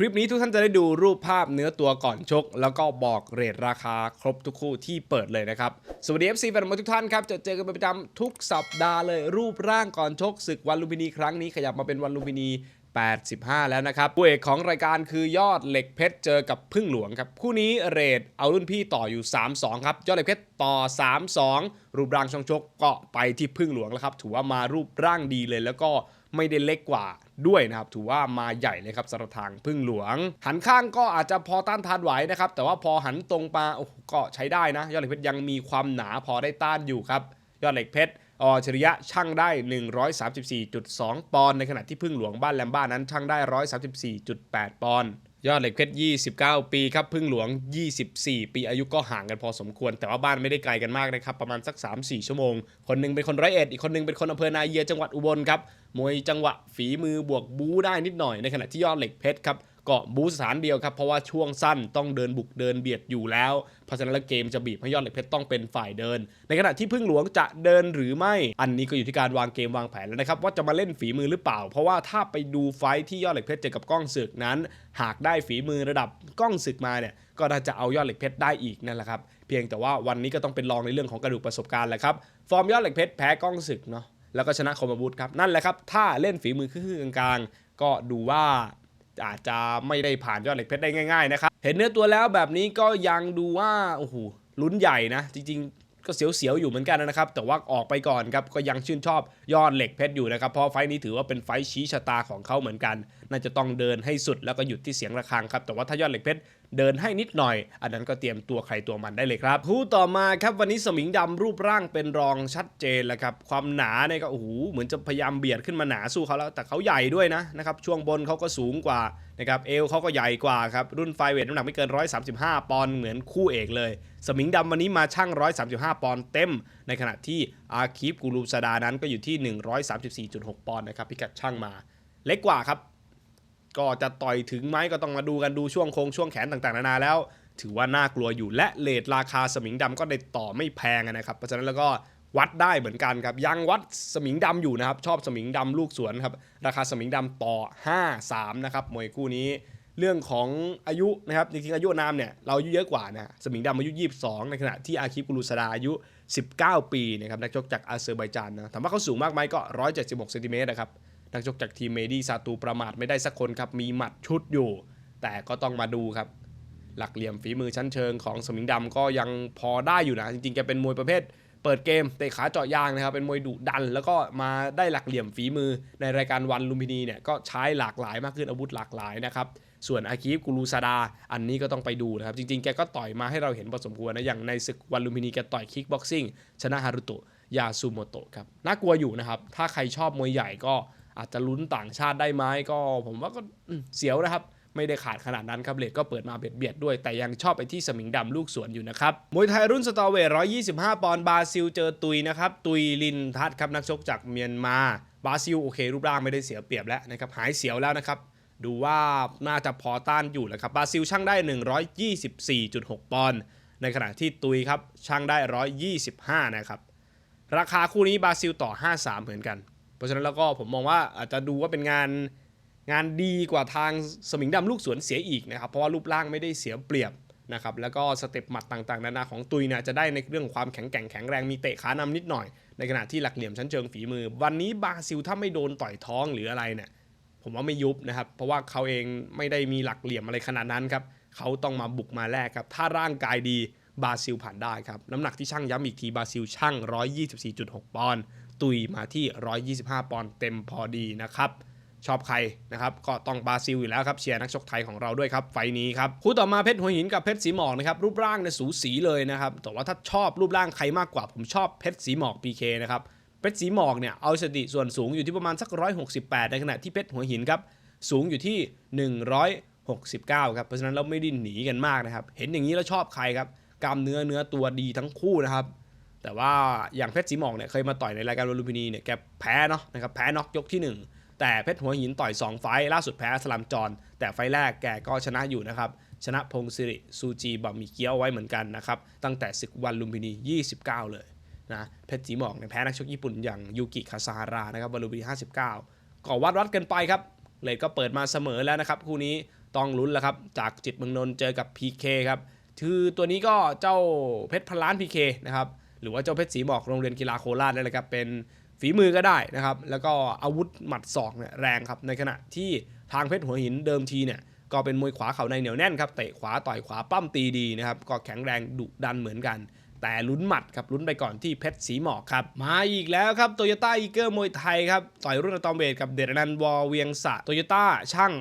คลิปนี้ทุกท่านจะได้ดูรูปภาพเนื้อตัวก่อนชก แล้วก็บอกเรทราคาครบทุกคู่ที่เปิดเลยนะครับ สวัสดี FC แฟนบอลทุกท่านครับ จะเจอกันเป็นประจำทุกสัปดาห์เลยรูปร่างก่อนชกศึกวันลุมพินีครั้งนี้ขยับมาเป็นวันลุมพินี 85 แล้วนะครับคู่เอกของรายการคือยอดเหล็กเพชรเจอกับพึ่งหลวงครับ คู่นี้เรทเอารุ่นพี่ต่ออยู่ 3-2 ครับ ยอดเหล็กเพชรต่อ 3-2 รูปร่างช่องชกก็ไปที่พึ่งหลวงแล้วครับ ถือว่ามารูปร่างดีเลยแล้วก็ไม่ได้เล็กกว่า ด้วยนะครับถือว่ามาใหญ่เลยครับสำหรับทางพึ่งหลวง หันข้างก็อาจจะพอต้านทานไหวนะครับแต่ว่าพอหันตรงมาโอ้ก็ใช้ได้นะ ยอดเหล็กเพชรยังมีความหนาพอได้ต้านอยู่ครับยอดเหล็กเพชรออชริยะช่างได้ 134.2 ปอนด์ในขณะที่พึ่งหลวงบ้านแลมบ้านั้นช่างได้ 134.8 ปอนด์ ยอดเหล็กเพชร 29 ปีครับพึ่งหลวง 24 ปีอายุก็ห่างกันพอสมควร แต่ว่าบ้านไม่ได้ไกลกันมากนะครับ ประมาณสัก 3-4 ชั่วโมง คนหนึงเป็นคนร้อยเอ็ด อีกคนหนึงเป็นคนอำเภอนาเยียจังหวัดอุบลครับ มวยจังหวะฝีมือบวกบู๊ได้นิดหน่อยในขณะที่ยอดเหล็กเพชรครับ ก็บู๊สถานเดียวครับ เพราะว่าช่วงสั้นต้องเดินบุกเดินเบียดอยู่แล้ว เพราะฉะนั้นแล้วเกมจะบีบให้ยอดเหล็กเพชรต้องเป็นฝ่ายเดิน ในขณะที่พึ่งหลวงจะเดินหรือไม่ อันนี้ก็อยู่ที่การวางเกมวางแผนแล้วนะครับ ว่าจะมาเล่นฝีมือหรือเปล่า เพราะว่าถ้าไปดูไฟที่ยอดเหล็กเพชรเจอกับก้องศึกนั้น หากได้ฝีมือระดับก้องศึกมาเนี่ยก็น่าจะเอายอดเหล็กเพชรได้อีกนั่นแหละครับเพียงแต่ว่าวันนี้ก็ต้องเป็นรองในเรื่องของกระดูกประสบการณ์แหละครับฟอร์มยอดเหล็กเพชรแพ้ก้องศึกเนาะแล้วก็ชนะคมอาวุธครับนั่นแหละครับถ้าเล่นฝีมือคือกลางๆก็ดูว่า อาจจะไม่ได้ผ่านยอดเหล็กเพชรได้ง่ายๆนะครับเห็นเนื้อตัวแล้วแบบนี้ก็ยังดูว่าโอ้โหลุ้นใหญ่นะ จริงๆ ก็เสียวๆอยู่เหมือนกันนะครับ แต่ว่าออกไปก่อนครับก็ยังชื่นชอบยอดเหล็กเพชรอยู่นะครับเพราะไฟนี้ถือว่าเป็นไฟชี้ชะตาของเขาเหมือนกัน น่าจะต้องเดินให้สุดแล้วก็หยุดที่เสียงระฆังครับแต่ว่าถ้ายอดเหล็กเพชร เดินให้นิดหน่อย อันนั้นก็เตรียมตัวใครตัวมันได้เลยครับคู่ต่อมาครับวันนี้สมิงดำรูปร่างเป็นรองชัดเจนแล้วครับความหนาเนี่ยก็โอ้โหเหมือนจะพยายามเบียดขึ้นมาหนาสู้เขาแล้ว แต่เขาใหญ่ด้วยนะนะครับช่วงบนเขาก็สูงกว่านะครับเอวเขาก็ใหญ่กว่าครับรุ่นไฟเวทน้ำหนักไม่เกิน 135 ปอนด์เหมือนคู่เอกเลย สมิงดำวันนี้มาช่าง 135 ปอนด์เต็ม ในขณะที่อาคีฟกูรูซาดานั้นก็อยู่ที่ 134.6 ปอนด์นะครับพิกัดช่างมา เล็กกว่าครับ ก็จะต่อยถึงไหมก็ต้องมาดูกันดูช่วงโครงช่วงแขนต่างๆ นานาแล้ว ถือว่าน่ากลัวอยู่และเลทราคาสมิงดำก็ได้ต่อไม่แพงนะครับเพราะฉะนั้นแล้วก็วัดได้เหมือนกันครับยังวัดสมิงดำอยู่นะครับชอบสมิงดำลูกสวนครับราคาสมิงดำต่อ 5-3นะครับมวยคู่นี้เรื่องของอายุนะครับจริงๆอายุนามเนี่ยเราอายุเยอะกว่านะสมิงดำอายุ 22 ในขณะที่อาคิปกุลูสดาอายุ 19 ปีนะครับนักชกจากอาเซอร์ไบจานนะถามว่าเขาสูงมากไหมก็ 176เซนติเมตรนะครับ นักชกจากทีมเมดี้ซาตูประมาทไม่ได้สักคนครับมีหมัดชุดอยู่ แต่ก็ต้องมาดูครับ หลักเหลี่ยมฝีมือชั้นเชิงของสมิงดำก็ยังพอได้อยู่นะ จริงๆแกเป็นมวยประเภท เปิดเกมเตะขาเจาะยางนะครับเป็นมวยดุดัน แล้วก็มาได้หลักเหลี่ยมฝีมือในรายการวันลุมพินีเนี่ยก็ใช้หลากหลายมากขึ้นอาวุธหลากหลายนะครับส่วนอาคีฟกูรูซาดา อันนี้ก็ต้องไปดูนะครับ จริงๆ แกก็ต่อยมาให้เราเห็นพอสมควรนะ อย่างในศึกวันลุมพินีแกต่อยคิกบ็อกซิ่งชนะฮารุโตะยาซูโมโตะครับ น่ากลัวอยู่นะครับ ถ้าใครชอบมวยใหญ่ก็ อาจจะลุ้นต่างชาติได้ไหมก็ผมว่าก็เสียวนะครับ ไม่ได้ขาดขนาดนั้นครับเลทก็เปิดมาเบียดเบียดด้วย แต่ยังชอบไปที่สมิงดำลูกสวนอยู่นะครับ มวยไทยรุ่นสตอเวท125 ปอนด์บราซิลเจอตุยนะครับ ตุยลินทัศครับนักชกจากเมียนมา บราซิลโอเค รูปร่างไม่ได้เสียเปรียบแล้วนะครับหายเสียวแล้วนะครับดูว่าน่าจะพอต้านอยู่แหละครับบราซิลช่างได้ 124.6 ปอนด์ในขณะที่ตุยครับช่างได้ 125 นะครับ ราคาคู่นี้บราซิลต่อ 53 เหมือนกัน เพราะฉะนั้นแล้วก็ผมมองว่าอาจจะดูว่าเป็นงานงานดีกว่าทางสมิงดำลูกสวนเสียอีกนะครับ เพราะว่ารูปร่างไม่ได้เสียเปรียบนะครับแล้วก็สเต็ปหมัดต่างๆนานาของตุยเนี่ยจะได้ในเรื่องความแข็งแกร่งแข็งแรงมีเตะขานำนิดหน่อย ในขณะที่หลักเหลี่ยมชั้นเชิงฝีมือ วันนี้บราซิลถ้าไม่โดนต่อยท้องหรืออะไรเนี่ยผมว่าไม่ยุบนะครับ เพราะว่าเขาเองไม่ได้มีหลักเหลี่ยมอะไรขนาดนั้นครับเขาต้องมาบุกมาแลกครับ ถ้าร่างกายดีบราซิลผ่านได้ครับ น้ำหนักที่ช่างย้ำอีกทีบราซิลช่าง 124.6 ปอนด์ ตุยมาที่ 125 ปอนด์เต็มพอดีนะครับชอบใครนะครับก็ต้องบราซิลอยู่แล้วครับเชียร์นักชกไทยของเราด้วยครับไฟนี้ครับคู่ต่อมาเพชรหัวหินกับเพชรสีหมอกนะครับรูปร่างเนี่ยสูสีเลยนะครับแต่ว่าถ้าชอบรูปร่างใครมากกว่า ผมชอบเพชรสีหมอก PK นะครับเพชรสีหมอกเนี่ยเอาสถิติส่วนสูงอยู่ที่ประมาณสัก 168 ในขณะที่เพชรหัวหินครับสูงอยู่ที่ 169 ครับเพราะฉะนั้นเราไม่ได้หนีกันมากนะครับเห็นอย่างนี้แล้วชอบใครครับกล้ามเนื้อเนื้อตัวดีทั้งคู่นะครับ แต่ว่าอย่างเพชรสีหมอกเนี่ยเคยมาต่อยในรายการวอลลุมพินีเนี่ยแกแพ้เนาะนะครับแพ้น็อกยกที่ 1 แต่เพชรหัวหินต่อย 2 ไฟล์ล่าสุดแพ้สลัมจอนแต่ไฟแรกแกก็ชนะอยู่นะครับชนะพงศิริซูจีบะหมี่เกี๊ยวไว้เหมือนกันนะครับตั้งแต่ศึกวันลุมพินี 29 เลยนะเพชรสีหมอกเนี่ยแพ้นักชกญี่ปุ่นอย่างยูกิคาซาฮาระนะครับวันลุมพินี 59 ก็วัดวัดกันไปครับเลทก็เปิดมาเสมอแล้วนะครับคู่นี้ต้องลุ้นแล้วครับจากจิตเมืองนนท์เจอกับ PK ครับคือตัวนี้ก็เจ้าเพชรพันล้าน PK นะครับ หรือว่าเจ้าเพชรสีหมอกโรงเรียนกีฬาโคราชนั่นแหละครับเป็นฝีมือก็ได้นะครับ แล้วก็อาวุธหมัดศอกเนี่ยแรงครับในขณะที่ทางเพชรหัวหินเดิมทีเนี่ยก็เป็นมวยขวาเข่าในเหนียวแน่นครับเตะขวาต่อยขวาปั้มตีดีนะครับ ก็แข็งแรงดุดันเหมือนกัน แต่ลุ้นหมัดครับลุ้นไปก่อนที่เพชรสีหมอกครับ มาอีกแล้วครับโตโยต้าอีเกอร์มวยไทยครับ ต่อยรุ่นอะตอมเบทกับเดชนันวอเวียงสะโตโยต้าช่าง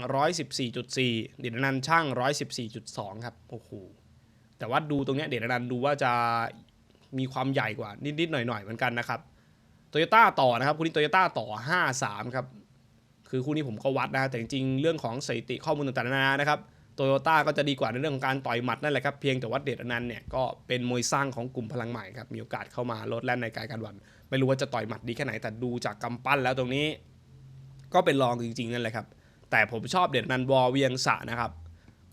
114.4 เดชนันช่าง 114.2 ครับโอ้โหแต่ว่าดูตรงเนี้ยเดชนันดูว่าจะ มีความใหญ่กว่า นิดๆหน่อยๆเหมือนกันนะครับโตโยต้าต่อนะครับคู่นี้โตโยต้าต่อ 5-3 ครับ คือคู่นี้ผมก็วัดนะแต่จริงๆเรื่องของสถิติข้อมูลต่างๆนานานะครับโตโยต้าก็จะดีกว่าในเรื่องของการต่อยหมัดนั่นแหละครับเพียงแต่ว่าเดชอนันต์เนี่ยก็เป็นมวยสร้างของกลุ่มพลังใหม่ครับมีโอกาสเข้ามาลดแล่นในการการวัน ไม่รู้ว่าจะต่อยหมัดดีแค่ไหนแต่ดูจากกำปั้นแล้วตรงนี้ ก็เป็นรองจริงๆนั่นแหละครับแต่ผมชอบเดชอนันต์วอเวียงสะนะครับ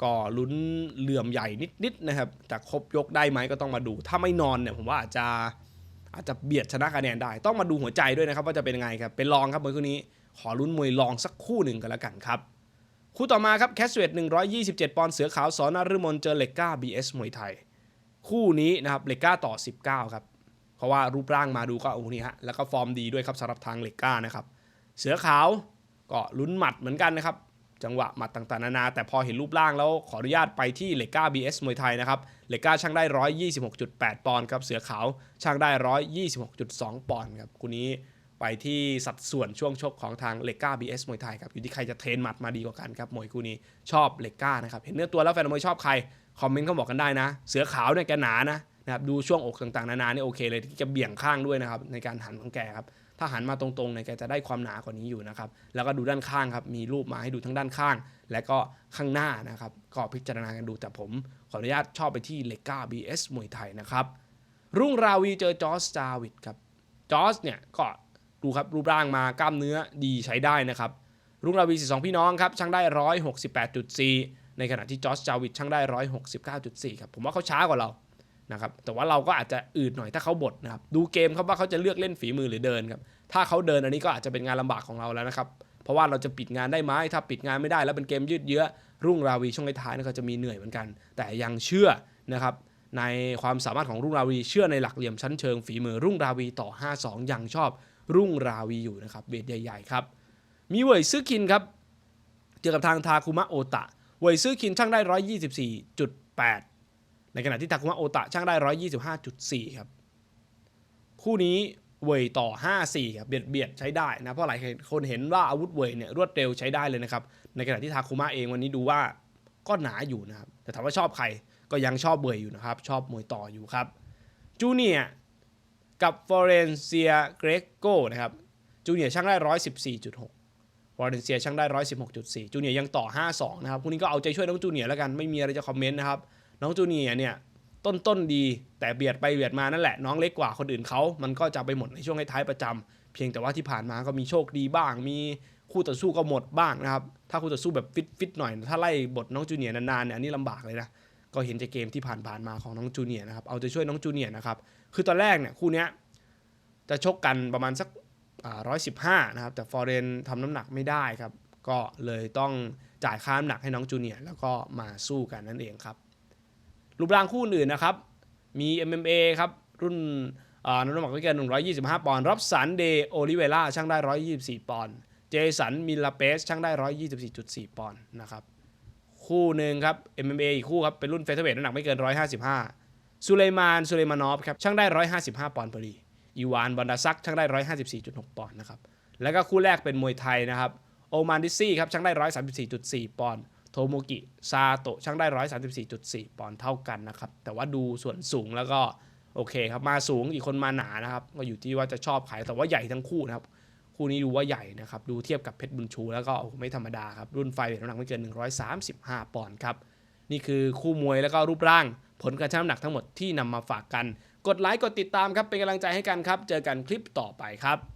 ก็ลุ้นเหลื่อมใหญ่นิดๆนะครับ แต่ครบยกได้ไหมก็ต้องมาดู ถ้าไม่นอนเนี่ยผมว่าอาจจะอาจจะเบียดชนะคะแนนได้ ต้องมาดูหัวใจด้วยนะครับ ว่าจะเป็นยังไงครับ เป็นรองครับมวยคู่นี้ ขอลุ้นมวยรองสักคู่หนึ่งกันแล้วกันครับ คู่ต่อมาครับแคสเวต127 ปอนด์เสือขาวสอนารมนเจอเลกก้า BS มวยไทย คู่นี้นะครับเลกก้าต่อ 19 ครับ เพราะว่ารูปร่างมาดูก็โอ้โหนี่ฮะ แล้วก็ฟอร์มดีด้วยครับสำหรับทางเลกก้านะครับ เสือขาวก็ลุ้นหมัดเหมือนกันนะครับ จังหวะหมัดต่างๆนานา แต่พอเห็นรูปร่างแล้วขออนุญาตไปที่เลก้า BS มวยไทยนะครับเลก้าช่างได้ 126.8 ปอนด์ครับเสือขาวช่างได้ 126.2 ปอนด์ครับคู่นี้ไปที่สัดส่วนช่วงชกของทางเลก้า BS มวยไทยครับ อยู่ที่ใครจะเทรนหมัดมาดีกว่ากันครับมวยคู่นี้ชอบเลก้านะครับ เห็นเนื้อตัวแล้วแฟนมวยชอบใคร คอมเมนต์เขาบอกกันได้นะ เสือขาวเนี่ยแกหนานะนะครับดูช่วงอกต่างๆ นานาเนี่ยโอเคเลยที่จะเบี่ยงข้างด้วยนะครับในการหันของแกครับ ถ้าหันมาตรงๆเนี่ยแกจะได้ความหนากว่านี้อยู่นะครับ แล้วก็ดูด้านข้างครับ มีรูปมาให้ดูทั้งด้านข้าง และก็ข้างหน้านะครับ ก็พิจารณากันดูแต่ผมขออนุญาตชอบไปที่เลก้า BS มวยไทยนะครับ รุ่งราวีเจอจอร์สจาวิดครับ จอร์สเนี่ยก็ดูครับรูปร่างมากล้ามเนื้อดีใช้ได้นะครับ รุ่งราวี12พี่น้องครับช่างได้ 168.4 ในขณะที่จอร์สจาวิดช่างได้ 169.4 ครับ ผมว่าเขาช้ากว่าเรา นะครับแต่ว่าเราก็อาจจะอืดหน่อยถ้าเขาบดนะครับดูเกมครับว่าเขาจะเลือกเล่นฝีมือหรือเดินครับถ้าเขาเดินอันนี้ก็อาจจะเป็นงานลำบากของเราแล้วนะครับเพราะว่าเราจะปิดงานได้ไหมถ้าปิดงานไม่ได้ แล้วเป็นเกมยืดเยื้อรุ่งราวีช่วงท้ายนะก็จะมีเหนื่อยเหมือนกัน แต่ยังเชื่อนะครับในความสามารถของรุ่งราวีเชื่อในหลักเหลี่ยมชั้นเชิงฝีมือรุ่งราวีต่อ 5-2 ยังชอบรุ่งราวีอยู่นะครับเวทใหญ่ๆครับมีเวยซื้อคินครับเจอกับทางทาคุมะโอตะเวยซื้อคินช่างได้ 124.8 ในขณะที่ทาคุมะโอตะช่างได้ 125.4 ครับ คู่นี้เวยต่อ 5-4 ครับ เบียดเบียดใช้ได้นะ เพราะหลายคนเห็นว่าอาวุธเวยเนี่ยรวดเร็วใช้ได้เลยนะครับ ในขณะที่ทาคุมะเองวันนี้ดูว่าก็หนาอยู่นะครับ แต่ถามว่าชอบใครก็ยังชอบเวยอยู่นะครับ ชอบมวยต่ออยู่ครับ จูเนียกับฟอเรนเซียเกรโกนะครับ จูเนียช่างได้ 114.6ฟอร์เรนเซียช่างได้ 116.4 จูเนียยังต่อ 5-2 นะครับคู่นี้ก็เอาใจช่วยน้องจูเนียแล้วกัน ไม่มีอะไรจะคอมเมนต์นะครับ น้องจูเนียเนี่ยต้นต้นดีแต่เบียดไปเบียดมานั่นแหละน้องเล็กกว่าคนอื่นเขา มันก็จะไปหมดในช่วงท้ายประจำเพียงแต่ว่าที่ผ่านมาก็มีโชคดีบ้าง มีคู่ต่อสู้ก็หมดบ้างนะครับ ถ้าคู่ต่อสู้แบบฟิตฟิตหน่อย ถ้าไล่บทน้องจูเนียนานๆเนี่ยอันนี้ลำบากเลยนะ ก็เห็นจากเกมที่ผ่านๆมาของน้องจูเนียนะครับ เอาใจช่วยน้องจูเนียนะครับ คือตอนแรกเนี่ยคู่นี้จะชกกันประมาณสักร้อยสิบห้านะครับ แต่ฟอร์เรนทำน้ำหนักไม่ได้ครับ ก็เลยต้องจ่ายค่าน้ำหนักให้น้องจูเนียแล้วก็มาสู้กันนั่นเองครับ รูปร่างคู่อื่นนะครับ มี MMA ครับ รุ่นน้ำหนักไม่เกิน125 ปอนด์รับสันเดโอลิเวล่าช่างได้ 124 ปอนด์เจสันมิลาเปสช่างได้ 124.4 ปอนด์นะครับ คู่หนึ่งครับ MMA อีกคู่ครับ เป็นรุ่นเฟเธอร์เวทน้ำหนักไม่เกิน 155ซูเลมานซูเลมานอฟครับช่างได้ 155 ปอนด์พอดีอีวานบอนดาซักช่างได้ 154.6 ปอนด์นะครับแล้วก็คู่แรกเป็นมวยไทยนะครับโอมานดิซี่ครับช่างได้ 134.4 ปอนด์ โทโมกิซาโตช่างได้ 134.4 ปอนด์เท่ากันนะครับ แต่ว่าดูส่วนสูงแล้วก็โอเคครับ มาสูงอีกคนมาหนานะครับ ก็อยู่ที่ว่าจะชอบใครแต่ว่าใหญ่ทั้งคู่นะครับ คู่นี้ดูว่าใหญ่นะครับ ดูเทียบกับเพชรบุญชูแล้วก็ไม่ธรรมดาครับ รุ่นไฟเวทน้ำหนักไม่เกิน 135 ปอนด์ครับ นี่คือคู่มวยแล้วก็รูปร่าง ผลการชั่งน้ำหนักทั้งหมดที่นำมาฝากกัน กดไลค์กดติดตามครับเป็นกำลังใจให้กันครับ เจอกันคลิปต่อไปครับ